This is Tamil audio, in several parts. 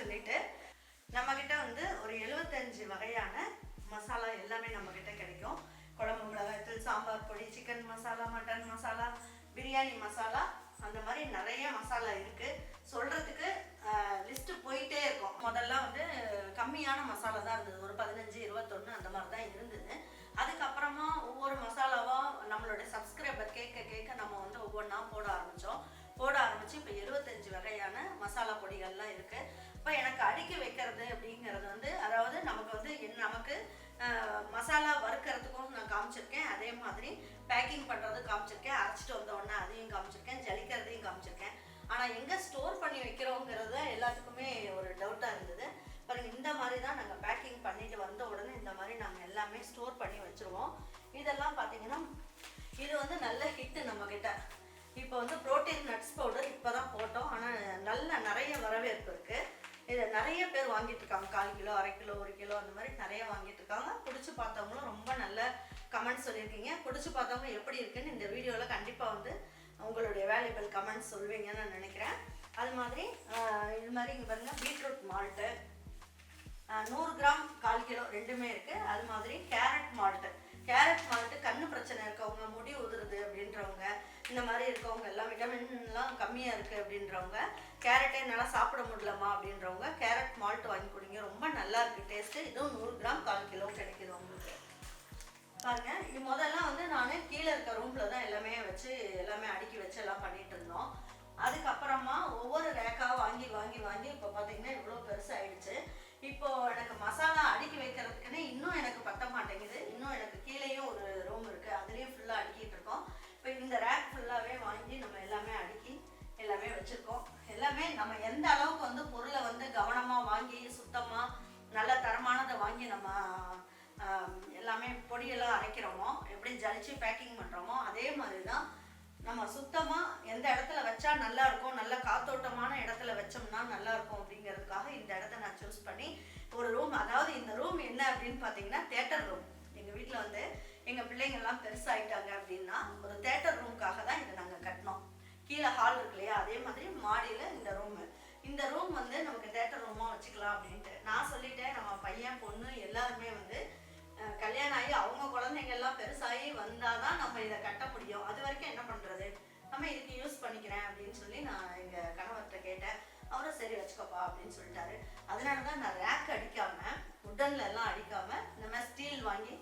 சொல்லிட்டு நம்மக்கிட்ட வந்து ஒரு எழுபத்தஞ்சு வகையான மசாலா எல்லாமே நம்மக்கிட்ட கிடைக்கும். குழம்பு மிளகாய்த்தூள் சாம்பார் பொடி சிக்கன் மசாலா மட்டன் மசாலா பிரியாணி மசாலா அந்த மாதிரி நிறைய மசாலா இருக்குது சொல்கிறதுக்கு லிஸ்ட்டு போயிட்டே இருக்கும். முதல்ல வந்து கம்மியான மசாலா தான் இருந்தது. ஒரு பதினஞ்சு இருபத்தொன்று அந்த மாதிரி தான் இருந்தது. அதுக்கப்புறமா ஒவ்வொரு மசாலாவாக நம்மளோட சப்ஸ்கிரைபர் கேட்க கேட்க நம்ம வந்து ஒவ்வொன்றா போட ஆரம்பித்தோம் போட ஆரம்பித்து இப்போ எழுபத்தஞ்சு வகையான மசாலா பொடிகள்லாம் இருக்குது இப்போ எனக்கு அடுக்கி வைக்கிறது அப்படிங்கிறது வந்து அதாவது நமக்கு வந்து என் நமக்கு மசாலா வறுக்கிறதுக்கும் நான் காமிச்சிருக்கேன். அதே மாதிரி பேக்கிங் பண்ணுறது காமிச்சிருக்கேன். அரைச்சிட்டு வந்த உடனே அதையும் காமிச்சிருக்கேன். ஜலிக்கிறதையும் காமிச்சிருக்கேன். ஆனால் எங்கே ஸ்டோர் பண்ணி வைக்கிறோங்கிறது எல்லாத்துக்குமே ஒரு டவுட்டாக இருந்தது. பாருங்க இந்த மாதிரி தான் நாங்கள் பேக்கிங் பண்ணிட்டு வந்த உடனே இந்த மாதிரி நாங்கள் எல்லாமே ஸ்டோர் பண்ணி வச்சுருவோம். இதெல்லாம் பார்த்தீங்கன்னா இது வந்து நல்ல ஹிட்டு நம்மக்கிட்ட இப்போ வந்து புரோட்டீன் நட்ஸ் பவுடர் இப்போ தான் போட்டோம். ஆனால் நல்ல நிறைய வரவேற்பு இருக்குது நிறைய பேர் வாங்கிட்டு இருக்காங்க. கால் கிலோ அரை கிலோ ஒரு கிலோ அந்த மாதிரி நிறைய வாங்கிட்டு இருக்காங்க. பிடிச்சி பார்த்தவங்களும் ரொம்ப நல்ல கமெண்ட்ஸ் சொல்லியிருக்கீங்க. பிடிச்சி பார்த்தவங்க எப்படி இருக்குன்னு இந்த வீடியோவில் கண்டிப்பாக வந்து உங்களுடைய வேல்யூபிள் கமெண்ட்ஸ் சொல்வீங்கன்னு நான் நினைக்கிறேன். அது மாதிரி இது மாதிரி இங்கே பாருங்கள் பீட்ரூட் மால்ட்டு நூறு கிராம் கால் கிலோ ரெண்டுமே இருக்குது அது மாதிரி கேரட் மால்ட்டு கேரட் மால்ட்டு கண்ணு பிரச்சனை இருக்கவங்க முடி உதிருது அப்படின்றவங்க இந்த மாதிரி இருக்கவங்க எல்லாம் விட்டமின்லாம் கம்மியாக இருக்குது அப்படின்றவங்க கேரட்டே என்னால் சாப்பிட முடியலம்மா அப்படின்றவங்க கேரட் மால்ட் வாங்கி கொடுங்க. ரொம்ப நல்லா இருக்குது டேஸ்ட்டு இதுவும் நூறு கிராம் கால் கிலோ கிடைக்குது உங்களுக்கு. பாருங்க இது முதல்லாம் வந்து நான் கீழே இருக்க ரூமில் தான் எல்லாமே வச்சு எல்லாமே அடுக்கி வச்சு எல்லாம் பண்ணிகிட்டு இருந்தோம். அதுக்கப்புறமா ஒவ்வொரு ரேக்காக வாங்கி வாங்கி வாங்கி இப்போ பார்த்தீங்கன்னா இவ்வளோ பெருசாகிடுச்சு இப்போது எனக்கு மசாலா அடுக்கி வைக்கிறதுக்குன்னு இன்னும் எனக்கு பத்த மாட்டேங்குது. இன்னும் எனக்கு கீழேயும் ஒரு ரூம் இருக்குது அதுலேயும் ஃபுல்லாக அடுக்கிட்டு இருக்கோம். இப்போ இந்த ரேக் வாங்கி நம்ம எல்லாமே அடுக்கி எல்லாமே வச்சுருக்கோம். எல்லாமே நம்ம எந்த அளவுக்கு வந்து பொருளை வந்து கவனமாக வாங்கி சுத்தமாக நல்ல தரமானதை வாங்கி நம்ம எல்லாமே பொடியெல்லாம் அரைக்கிறோமோ எப்படி ஜலிச்சு பேக்கிங் பண்ணுறோமோ அதே மாதிரி தான் நம்ம சுத்தமாக எந்த இடத்துல வச்சா நல்லா இருக்கும் நல்ல காத்தோட்டமான இடத்துல வச்சோம்னா நல்லா இருக்கும் அப்படிங்கிறதுக்காக இந்த இடத்த நான் சூஸ் பண்ணி ஒரு ரூம் அதாவது இந்த ரூம் என்ன அப்படின்னு பார்த்தீங்கன்னா தேட்டர் ரூம் எங்கள் வீட்டில் வந்து எங்கள் பிள்ளைங்கள்லாம் பெருசாகிட்டாங்க அப்படின்னா ஒரு தேட்டர் ரூமுக்காக தான் இதை நாங்கள் கட்டினோம் கீழே ஹால் இருக்கு இல்லையா அதே மாதிரி மாடியில் இந்த ரூமு இந்த ரூம் வந்து நமக்கு தேட்டர் ரூமாக வச்சுக்கலாம் அப்படின்ட்டு. நான் சொல்லிட்டேன் நம்ம பையன் பொண்ணு எல்லாருமே வந்து கல்யாணம் ஆகி அவங்க குழந்தைங்க எல்லாம் பெருசாகி வந்தால் தான் நம்ம இதை கட்ட முடியும். அது வரைக்கும் என்ன பண்ணுறது நம்ம இதுக்கு யூஸ் பண்ணிக்கிறேன் அப்படின்னு சொல்லி நான் எங்கள் கணவர்கிட்ட கேட்டேன். அவரும் சரி வச்சுக்கோப்பா அப்படின்னு சொல்லிட்டாரு. அதனால தான் நான் ரேக் அடிக்காமல் உடனில் எல்லாம் அடிக்காமல் இந்த மாதிரி ஸ்டீல் வாங்கி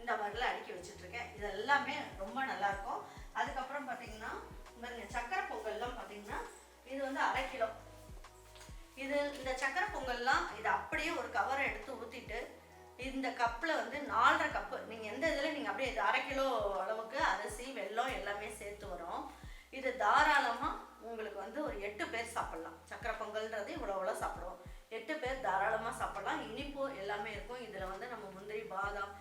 இந்த மாதிரிலாம் அடுக்கி வச்சுட்ருக்கேன் இது எல்லாமே ரொம்ப நல்லாயிருக்கும் அப்படியே ஒரு கவரை எடுத்து ஊற்றிட்டு இந்த கப்பில் வந்து நாலரை கப்பு நீங்கள் எந்த இதில் நீங்கள் அப்படியே இது அரை கிலோ அளவுக்கு அரிசி வெல்லம் எல்லாமே சேர்த்து வரும். இது தாராளமாக உங்களுக்கு வந்து ஒரு எட்டு பேர் சாப்பிட்லாம். சக்கரை பொங்கல்ன்றது இவ்வளோ இவ்வளோ சாப்பிடுவோம். எட்டு பேர் தாராளமாக சாப்பிட்லாம். இனிப்பு எல்லாமே இருக்கும். இதில் வந்து நம்ம முந்திரி பாதாம்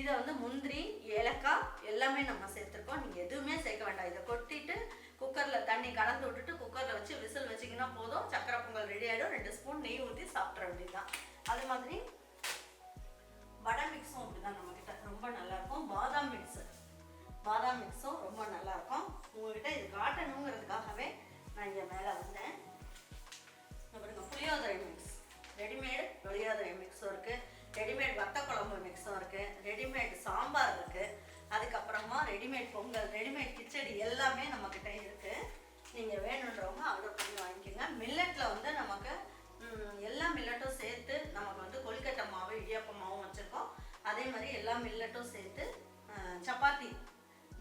இதை வந்து முந்திரி ஏலக்காய் எல்லாமே நம்ம சேர்த்துருக்கோம். நீங்கள் எதுவுமே சேர்க்க வேண்டாம். இதை கொட்டிட்டு குக்கரில் தண்ணி கலந்து விட்டுட்டு குக்கரில் வச்சு விசில் வச்சிங்கன்னா போதும். சக்கரை பொங்கல் ரெடி ஆகிடும் ரெண்டு ஸ்பூன் நெய் ஊற்றி சாப்பிட்ற வேண்டியதுதான். அது மாதிரி வடை மிக்ஸும் அப்படிதான் நம்மக்கிட்ட ரொம்ப நல்லாயிருக்கும் பாதாம் மிக்ஸ் சப்பாத்தி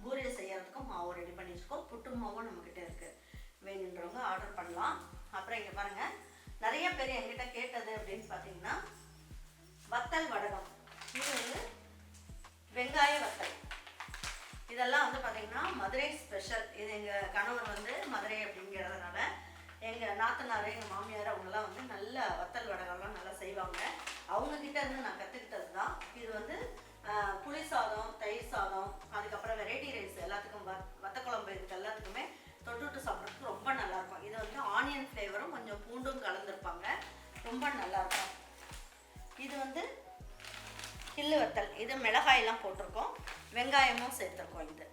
பூரியை செய்யறதுக்கும் மாவு ரெடி பண்ணி வச்சுருக்கோம் புட்டு மாவும் நம்மக்கிட்ட இருக்குது வேணுன்றவங்க ஆர்டர் பண்ணலாம். அப்புறம் இங்கே பாருங்கள் நிறைய பேர் எங்கிட்ட கேட்டது அப்படின்னு பார்த்தீங்கன்னா வத்தல் வடகம். இது வந்து வெங்காய வத்தல். இதெல்லாம் வந்து பார்த்தீங்கன்னா மதுரை ஸ்பெஷல் இது எங்கள் கணவர் வந்து மதுரை அப்படிங்கிறதுனால எங்கள் நாத்தனார் எங்கள் மாமியார் அவங்கெல்லாம் வந்து நல்ல வத்தல் வடகம்லாம் நல்லா செய்வாங்க. அவங்கக்கிட்ட இருந்து நான் சீலு வத்தல் இது மிளகாயெல்லாம் போட்டிருக்கோம். வெங்காயமும் சேர்த்துருக்கோம் இது.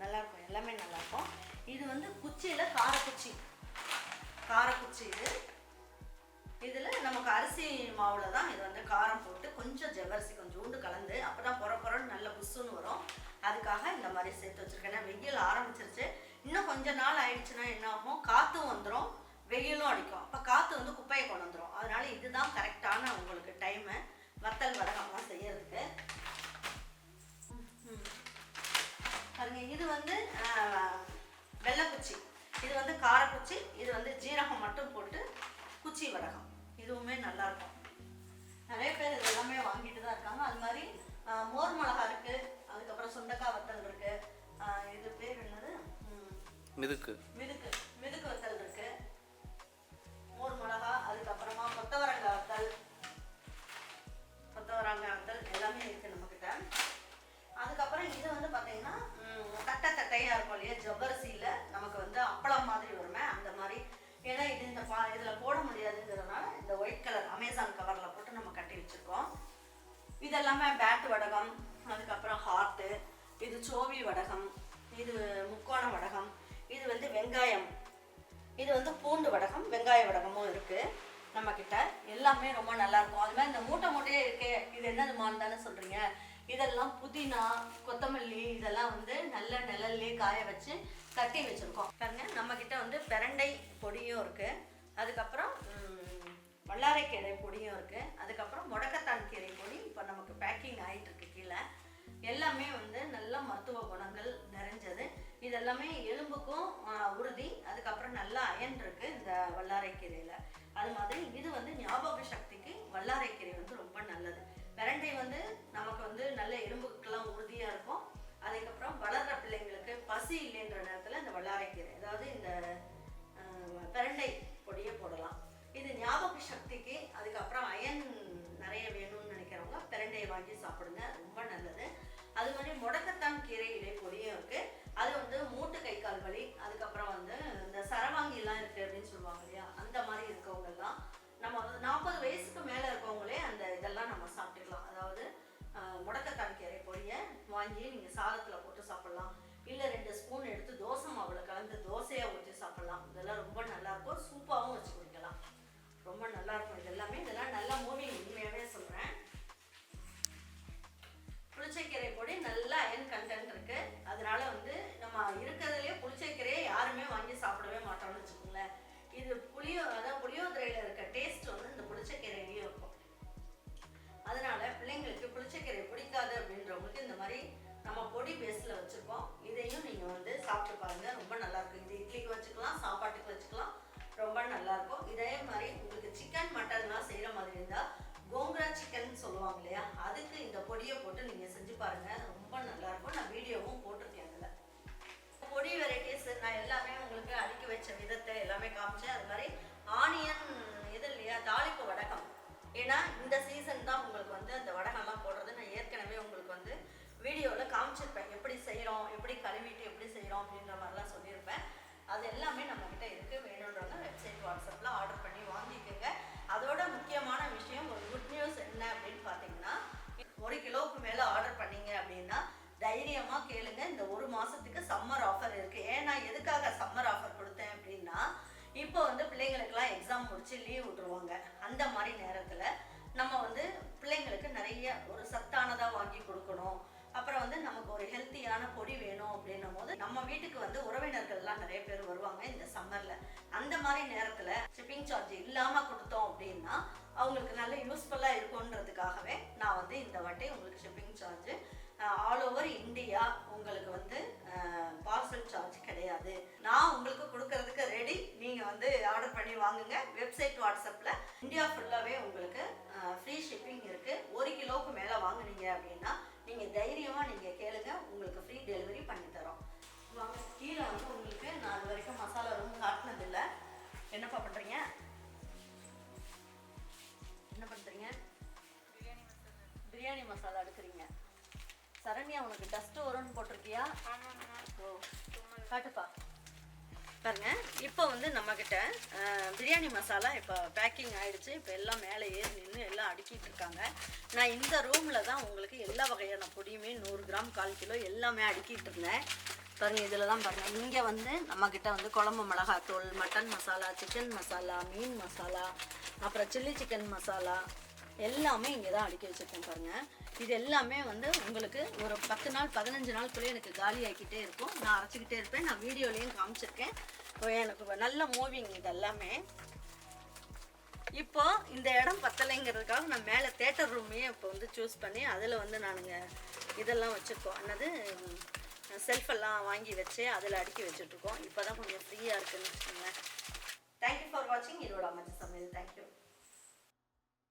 நல்லாயிருக்கும் எல்லாமே நல்லாயிருக்கும். இது வந்து குச்சியில் காரக்குச்சி. காரக்குச்சி இது. இதில் நமக்கு அரிசி மாவில் தான் இது வந்து காரம் போட்டு கொஞ்சம் ஜவ்வரிசி கொஞ்சோண்டு கலந்து அப்போ தான் புற புறன்னு நல்ல புஷ்ஷுன்னு வரும். அதுக்காக இந்த மாதிரி சேர்த்து வச்சுருக்கேன். ஏன்னா வெயில் ஆரம்பிச்சிருச்சு. இன்னும் கொஞ்ச நாள் ஆயிடுச்சுன்னா என்ன ஆகும்? காற்றும் வந்துடும் வெயிலும் அடிக்கும். அப்போ காற்று வந்து குப்பையை கொண்டு வந்துடும் அதனால இதுதான் கரெக்டான உங்களுக்கு டைமு வத்தல் வடகம்லாம் செய்யறதுக்கு. பாருங்க இது வந்து வெள்ளைக்குச்சி. இது வந்து காரக்குச்சி இது வந்து ஜீரகம் மட்டும் போட்டு குச்சி வடகம். இதுவுமே நல்லா இருக்கும் நிறைய பேர் இது எல்லாமே வாங்கிட்டு தான் இருக்காங்க. அது மாதிரி மோர் மிளகா இருக்கு அதுக்கப்புறம் சுண்டக்காய் வத்தல் இருக்கு. ஆஹ், இது பேர் என்னது? மிதுக்கு. மிதுக்கு. இதெல்லாமே பேட் வடகம் அதுக்கப்புறம் ஹார்ட்டு இது சோவி வடகம் இது முக்கோண வடகம் இது வந்து வெங்காயம். இது வந்து பூண்டு வடகம் வெங்காய வடகமும் இருக்குது நம்ம கிட்ட எல்லாமே ரொம்ப நல்லா இருக்கும். அது மாதிரி இந்த மூட்டை மூட்டையே இருக்கே இது என்னதுமான்னு தானே சொல்கிறீங்க இதெல்லாம் புதினா கொத்தமல்லி இதெல்லாம் வந்து நல்ல நிழல்லே காய வச்சு கட்டி வச்சுருக்கோம். பாருங்க நம்மக்கிட்ட வந்து பிரண்டை பொடியும் இருக்குது அதுக்கப்புறம் வல்லாரைக்கீரை பொடியும் இருக்குது அதுக்கப்புறம் முடக்கத்தான் கீரை பொடி. இப்போ நமக்கு பேக்கிங் ஆகிட்டுருக்கு கீழே. எல்லாமே வந்து நல்ல மருத்துவ குணங்கள் நிறைஞ்சது. இது எல்லாமே எலும்புக்கும் உறுதி. அதுக்கப்புறம் நல்ல அயன் இருக்கு இந்த வல்லாரைக்கீரையில அது மாதிரி இது வந்து ஞாபக சக்திக்கு வல்லாரைக்கீரை வந்து ரொம்ப நல்லது. பிரண்டை வந்து நமக்கு வந்து நல்ல எலும்புக்கெல்லாம் உறுதியாக இருக்கும். அதுக்கப்புறம் வளர்கிற பிள்ளைங்களுக்கு பசி இல்லைன்ற நேரத்தில் இந்த வல்லாரைக்கீரை வாங்கி சாப்பிடுங்க ரொம்ப நல்லது. அது மாதிரி முடக்கத்தான் கீரை இலை இருக்குது இருக்கு. அது வந்து மூட்டு கை கால் வலி அதுக்கப்புறம் வந்து இந்த சரவாங்கிலாம் இருக்கு அப்படின்னு சொல்லுவாங்க இல்லையா? அந்த மாதிரி இருக்கவங்க எல்லாம் நம்ம வந்து நாற்பது வயசுக்கு மேல இருக்கவங்களே அந்த இதெல்லாம் நம்ம சாப்பிட்டுக்கலாம். அதாவது முடக்கத்தான் கீரை பொடியை வாங்கி நீங்க சாதத்துல போட்டு சாப்பிடலாம். இல்ல ரெண்டு ஸ்பூன் எடுத்து தோசை மாவுல கலந்து தோசையா ஊற்றி சாப்பிடலாம். இதெல்லாம் ரொம்ப நல்லா இருக்கும். அந்த மாதிரி நேரத்தில் நம்ம வந்து பிள்ளைங்களுக்கு நிறைய ஒரு சத்தானதாக வாங்கி கொடுக்கணும். அப்புறம் வந்து நமக்கு ஒரு ஹெல்த்தியான பொடி வேணும் அப்படின்னும் போது நம்ம வீட்டுக்கு வந்து உறவினர்கள்லாம் நிறைய பேர் வருவாங்க இந்த சம்மர்ல அந்த மாதிரி நேரத்தில் ஷிப்பிங் சார்ஜ் இல்லாமல் கொடுத்தோம் அப்படின்னா அவங்களுக்கு நல்ல யூஸ்ஃபுல்லாக இருக்கும்ன்றதுக்காகவே நான் வந்து இந்த வாட்டி உங்களுக்கு shipping charge all over India உங்களுக்கு வந்து பார்சல் சார்ஜ் கிடையாது. நான் உங்களுக்கு கொடுக்கறதுக்கு நீங்கள் வந்து ஆர்டர் பண்ணி வாங்குங்க. வெப்சைட் வாட்ஸ்அப்பில் இந்தியா ஃபுல்லாகவே உங்களுக்கு ஃப்ரீ ஷிப்பிங் இருக்குது ஒரு கிலோவுக்கு மேலே வாங்குனீங்க அப்படின்னா நீங்கள் தைரியமாக நீங்கள் கேளுங்க. உங்களுக்கு ஃப்ரீ டெலிவரி பண்ணி தரோம். வாங்க கீழே வந்து உங்களுக்கு நான் அது வரைக்கும் மசாலா ரூம் காட்டினதில்லை. என்னப்பா பண்ணுறீங்க என்ன பண்ணுறீங்க பிரியாணி மசாலா. எடுக்கிறீங்க. சரண்யா உனக்கு டஸ்ட் வரும்னு போட்டிருக்கியா? ஓ காட்டுப்பா. பாருங்க இப்போ வந்து நம்மக்கிட்ட பிரியாணி மசாலா இப்போ பேக்கிங் ஆகிடுச்சு இப்போ எல்லாம் மேலே ஏறி நின்று எல்லாம் அடுக்கிட்டு இருக்காங்க. நான் இந்த ரூமில் தான் உங்களுக்கு எல்லா வகையான பொடியுமே நூறு கிராம் கால் கிலோ எல்லாமே அடுக்கிட்டு இருந்தேன். பாருங்கள் இதில் தான் பாருங்கள் இங்கே வந்து நம்மக்கிட்ட வந்து குழம்பு மிளகாத்தூள் மட்டன் மசாலா சிக்கன் மசாலா மீன் மசாலா அப்புறம் சில்லி சிக்கன் மசாலா எல்லாமே இங்கே தான் அடுக்கி வச்சுருக்கேன் பாருங்கள் இது எல்லாமே வந்து உங்களுக்கு ஒரு பத்து நாள் பதினஞ்சு நாளுக்குள்ளே எனக்கு காலி ஆக்கிட்டே இருக்கும். நான் அரைச்சிக்கிட்டே இருப்பேன். நான் வீடியோலையும் காமிச்சிருக்கேன். எனக்கு நல்ல மூவிங் இது எல்லாமே. இப்போ இந்த இடம் பத்தலைங்கிறதுக்காக நான் மேலே தேட்டர் ரூமையே இப்போ வந்து சூஸ் பண்ணி அதில் வந்து நானுங்க இதெல்லாம் வச்சுருக்கோம். என்னது? செல்ஃபெல்லாம் வாங்கி வச்சு அதில் அடுக்கி வச்சுட்ருக்கோம் இப்போ தான் கொஞ்சம் ஃப்ரீயாக இருக்குன்னு வச்சுக்கோங்களேன். தேங்க்யூ ஃபார் வாட்சிங் இதோட அமைச்ச சமையல். தேங்க்யூ